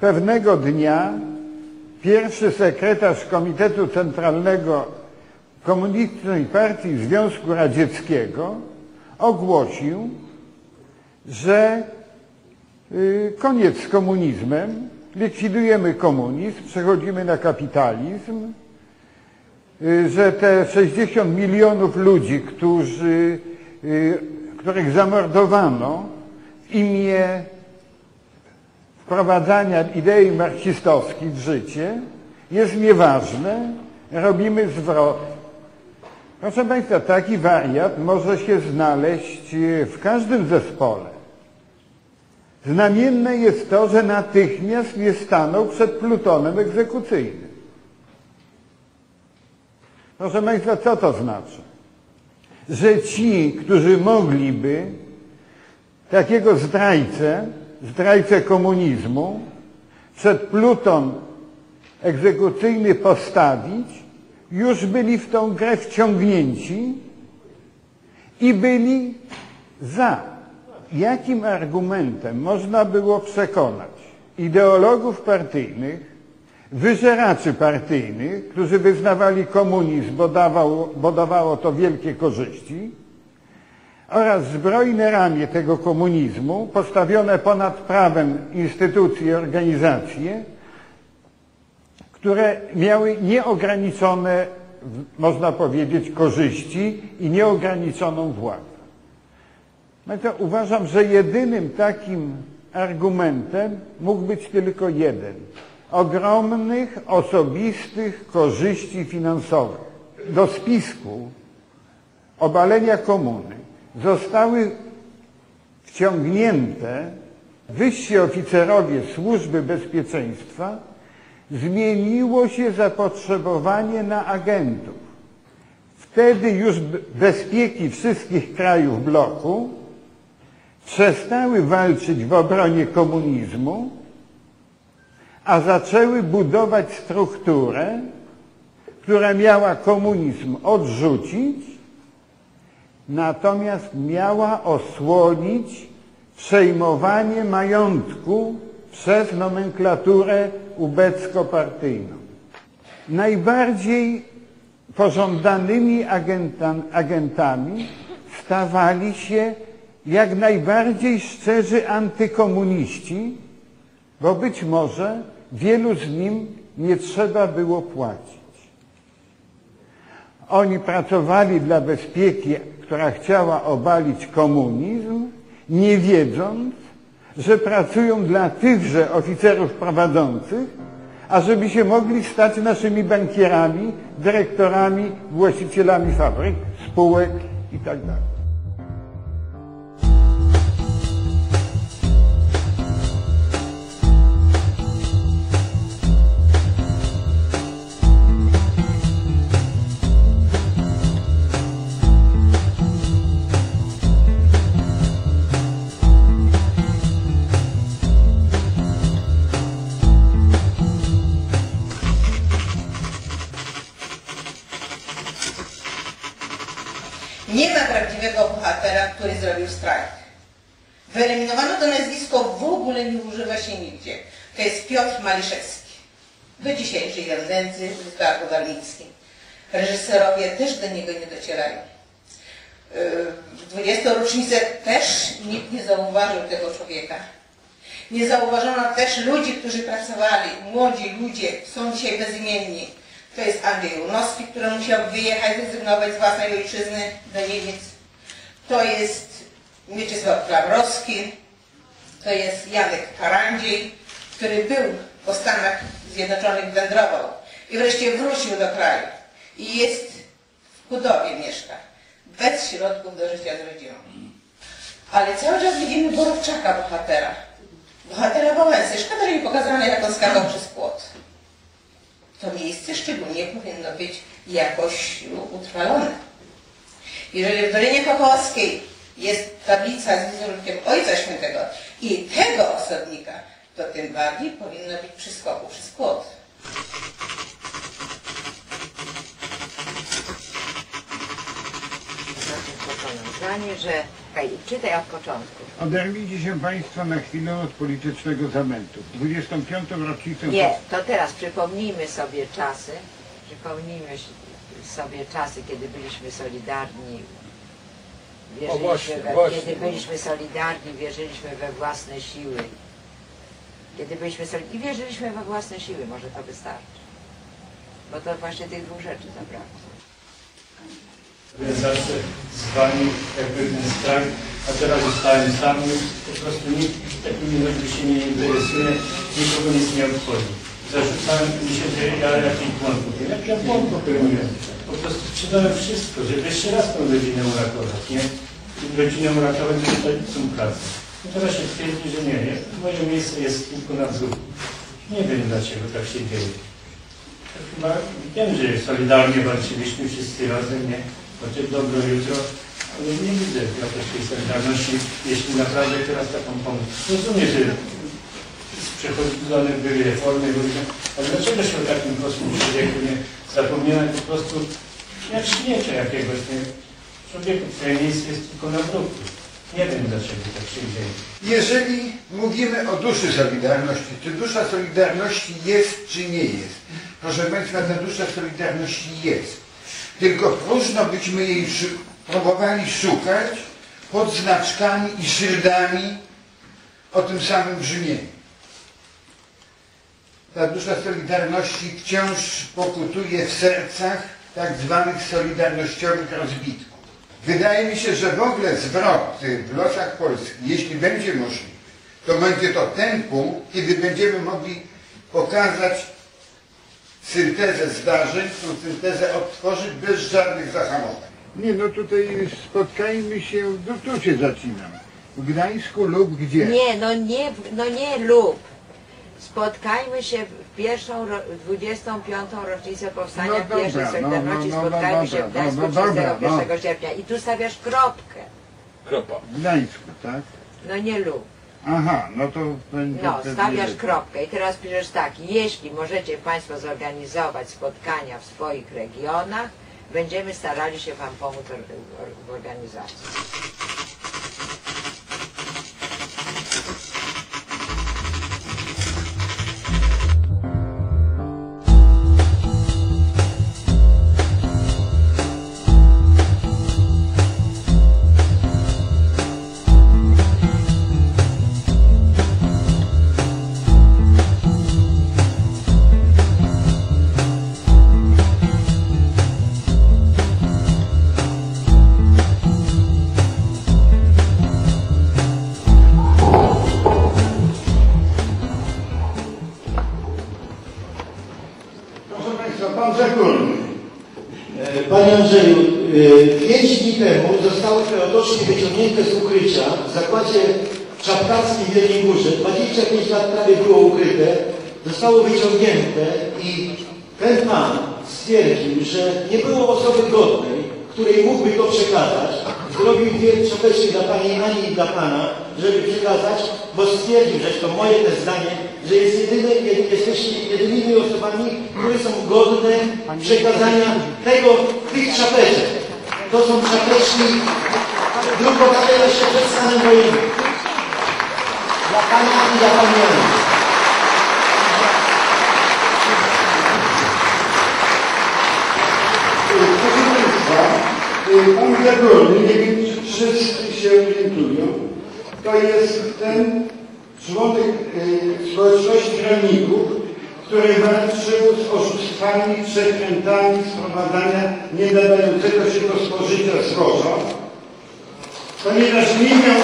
pewnego dnia pierwszy sekretarz Komitetu Centralnego Komunistycznej Partii Związku Radzieckiego ogłosił, że y, koniec z komunizmem, likwidujemy komunizm, przechodzimy na kapitalizm, y, że te 60 milionów ludzi, którzy, y, których zamordowano w imię wprowadzania idei marksistowskich w życie, jest nieważne, robimy zwrot. Proszę Państwa, taki wariat może się znaleźć w każdym zespole. Znamienne jest to, że natychmiast nie stanął przed plutonem egzekucyjnym. Proszę Państwa, co to znaczy? Że ci, którzy mogliby takiego zdrajcę, zdrajcę komunizmu, przed pluton egzekucyjny postawić, już byli w tą grę wciągnięci i byli za. Jakim argumentem można było przekonać ideologów partyjnych, wyżeraczy partyjnych, którzy wyznawali komunizm, bo, dawało, bo dawało to wielkie korzyści, oraz zbrojne ramię tego komunizmu, postawione ponad prawem instytucje i organizacje, które miały nieograniczone, można powiedzieć, korzyści i nieograniczoną władzę. No to uważam, że jedynym takim argumentem mógł być tylko jeden. Ogromnych, osobistych korzyści finansowych. Do spisku obalenia komuny zostały wciągnięte wyżsi oficerowie służby bezpieczeństwa, zmieniło się zapotrzebowanie na agentów. Wtedy już bezpieki wszystkich krajów bloku przestały walczyć w obronie komunizmu, a zaczęły budować strukturę, która miała komunizm odrzucić, natomiast miała osłonić przejmowanie majątku przez nomenklaturę ubecko-partyjną. Najbardziej pożądanymi agentami stawali się jak najbardziej szczerzy antykomuniści, bo być może wielu z nim nie trzeba było płacić. Oni pracowali dla bezpieki, która chciała obalić komunizm, nie wiedząc, że pracują dla tychże oficerów prowadzących, ażeby się mogli stać naszymi bankierami, dyrektorami, właścicielami fabryk, spółek itd. Nie ma prawdziwego bohatera, który zrobił strajk. Wyeliminowano to nazwisko, w ogóle nie używa się nigdzie. To jest Piotr Maliszewski. Do dzisiaj żyje w nędzy w Zdarku Warlickim. Reżyserowie też do niego nie docierają. Yy, W 20. rocznicę też nikt nie zauważył tego człowieka. Nie zauważono też ludzi, którzy pracowali. Młodzi ludzie są dzisiaj bezimienni. To jest Andrzej Unowski, który musiał wyjechać, zrezygnować z własnej ojczyzny do Niemiec. To jest Mieczysław Klawrowski. To jest Janek Karandziej, który był po Stanach Zjednoczonych, wędrował i wreszcie wrócił do kraju. I jest w Kudowie mieszka, bez środków do życia z rodziną. Ale cały czas widzimy Borowczaka, bohatera. Bohatera Wałęsy. Szkoda, że nie pokazane, jak on skakał przez to miejsce szczególnie powinno być jakoś utrwalone. Jeżeli w Dolinie Kokołowskiej jest tablica z wizerunkiem Ojca Świętego i tego osobnika, to tym bardziej powinno być przy skoku przez płot. Za tym kochanem. przekonani, że... Hej, czytaj od początku. Oderwijcie się Państwo na chwilę od politycznego zamętu. 25. rocznicę... Nie, to teraz przypomnijmy sobie czasy, przypomnijmy sobie czasy, kiedy byliśmy solidarni, wierzyliśmy właśnie, we, właśnie. kiedy byliśmy solidarni, wierzyliśmy we własne siły. Kiedy byliśmy solidarni i wierzyliśmy we własne siły, może to wystarczy. Bo to właśnie tych dwóch rzeczy zabrakło. Zawsze z wami jakby ten strach, a teraz zostałem sam, po prostu nikt takimi ludźmi się nie interesuje, nikogo nic nie obchodzi. Zarzucałem mi się, że ja jakiś błąd popełniłem. Jak ja błąd popełniłem? Po prostu sprzedałem wszystko, żeby jeszcze raz tą rodzinę uratować, nie? I Rodzinę uratować, żeby tą pracę. I teraz się twierdzi, że nie, nie. Moje miejsce jest tylko na wzór. Nie wiem dlaczego tak się dzieje. Chyba wiem, że solidarnie walczyliśmy wszyscy razem, nie? Chociaż dobro jutro, ale nie widzę tej solidarności, jeśli naprawdę teraz taką pomoc. Rozumiem, że przechodzone były reformy różne, ale dlaczego się o takim prostym człowieku nie zapomniałem po prostu jak śmiecie jakiegoś, nie? Człowieku, twoje miejsce jest tylko na bruku. Nie wiem dlaczego tak się dzieje. Jeżeli mówimy o duszy Solidarności, czy dusza Solidarności jest, czy nie jest? Proszę Państwa, ta dusza Solidarności jest. Tylko próżno byśmy jej próbowali szukać pod znaczkami i szyldami o tym samym brzmieniu. Ta dusza Solidarności wciąż pokutuje w sercach tak zwanych solidarnościowych rozbitków. Wydaje mi się, że w ogóle zwrot w losach Polski, jeśli będzie możliwy, to będzie to ten punkt, kiedy będziemy mogli pokazać syntezę zdarzeń, tą syntezę odtworzyć bez żadnych zahamowań. Nie, no tutaj spotkajmy się, no tu się zaczynam. W Gdańsku lub gdzie? Nie, no nie, no nie lub. Spotkajmy się w pierwszą, ro- 25. rocznicę powstania No dobra, pierwszej no, Solidarności, no, no, no, spotkajmy dobra, się w Gdańsku no, no, dobra, 31 no. sierpnia i tu stawiasz kropkę. Kropa. W Gdańsku, tak? No nie lub. Aha, no to będzie No, stawiasz lepiej. kropkę i teraz piszesz tak, jeśli możecie Państwo zorganizować spotkania w swoich regionach, będziemy starali się Wam pomóc w organizacji. Państwa, Pan Zagórny. E, Panie Andrzeju, e, pięć dni temu zostały te otoczki wyciągnięte z ukrycia w zakładzie czapkarskim w Jeleniej Górze. 25 lat prawie było ukryte. Zostało wyciągnięte i ten pan stwierdził, że nie było osoby godnej, której mógłby to przekazać. Zrobił dwie czapeczki dla Pani Ani i dla Pana, żeby przekazać, bo stwierdził, że to moje też zdanie, że jest jedyny, jedy- jesteście jedynymi osobami, które są godne przekazania tego, tych czapeczek. To są czapeczki drukowane jeszcze przed stanem wojennym. Dla Pana i dla Pani Ani. Proszę Państwa, y, Pan Zagórny, nie wiem czy wszyscy się orientują, to jest ten członek y, społeczności rolników, który walczył z oszustwami, przekrętami sprowadzania nie nadającego się do spożycia zboża, ponieważ nie miał